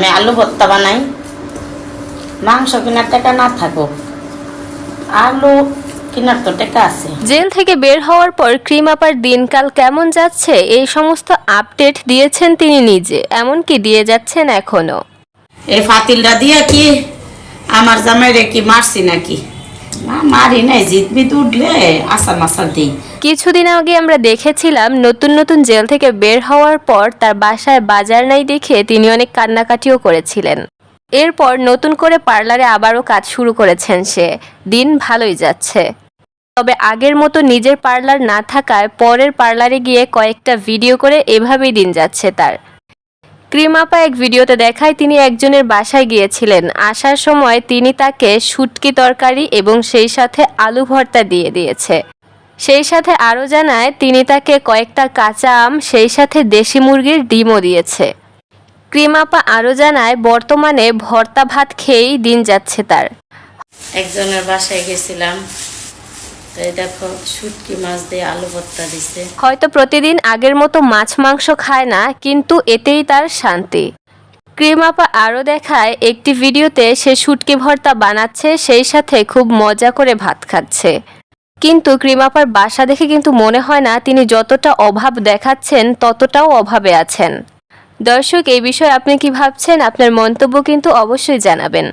আমি আলু ভর্তা বানাই। মাংস কেনার টাকা না থাকুক। আলু কেনার তো টাকা আছে। জেল থেকে বের হওয়ার পর ক্রিম আপার দিনকাল কেমন যাচ্ছে এই সমস্ত আপডেট দিয়েছেন তিনি নিজে এমনকি দিয়ে যাচ্ছেন এখনও। এই ফাতিলটা দিয়ে কি আমার জামাই রে কি মারছি নাকি? কিছুদিন আগে আমরা দেখেছিলাম নতুন নতুন জেল থেকে বের হওয়ার পর তার বাসায় বাজার নাই দেখে তিনি অনেক কান্নাকাটিও করেছিলেন। এরপর নতুন করে পার্লারে আবারও কাজ শুরু করেছেন সে। দিন ভালোই যাচ্ছে। তবে আগের মতো নিজের পার্লার না থাকায় পরের পার্লারে গিয়ে কয়েকটা ভিডিও করে এভাবেই দিন যাচ্ছে তার। ক্রিমাপা এক ভিডিওতে দেখায় তিনি একজনের বাসায় গিয়েছিলেন। আসার সময় তিনি তাকে শুটকি তরকারি এবং সেই সাথে আলু ভর্তা দিয়ে দিয়েছে। সেই সাথে আরও জানায়, তিনি তাকে কয়েকটা কাঁচা আম, সেই সাথে দেশি মুরগির ডিমও দিয়েছে। ক্রিমাপা আরও জানায়, বর্তমানে ভর্তা ভাত খেয়েই দিন যাচ্ছে তার। একজনের বাসায় গেছিলাম। হয়তো প্রতিদিন আগের মতো মাছ মাংস খায় না, কিন্তু এতেই তার শান্তি। ক্রিমাপা আরও দেখায়, একটি ভিডিওতে সে শুটকি ভর্তা বানাচ্ছে, সেই সাথে খুব মজা করে ভাত খাচ্ছে। কিন্তু ক্রিমাপার বাসা দেখে কিন্তু মনে হয় না তিনি যতটা অভাব দেখাচ্ছেন, ততটাও অভাবে আছেন। দর্শক, এই বিষয়ে আপনি কি ভাবছেন? আপনার মন্তব্য কিন্তু অবশ্যই জানাবেন।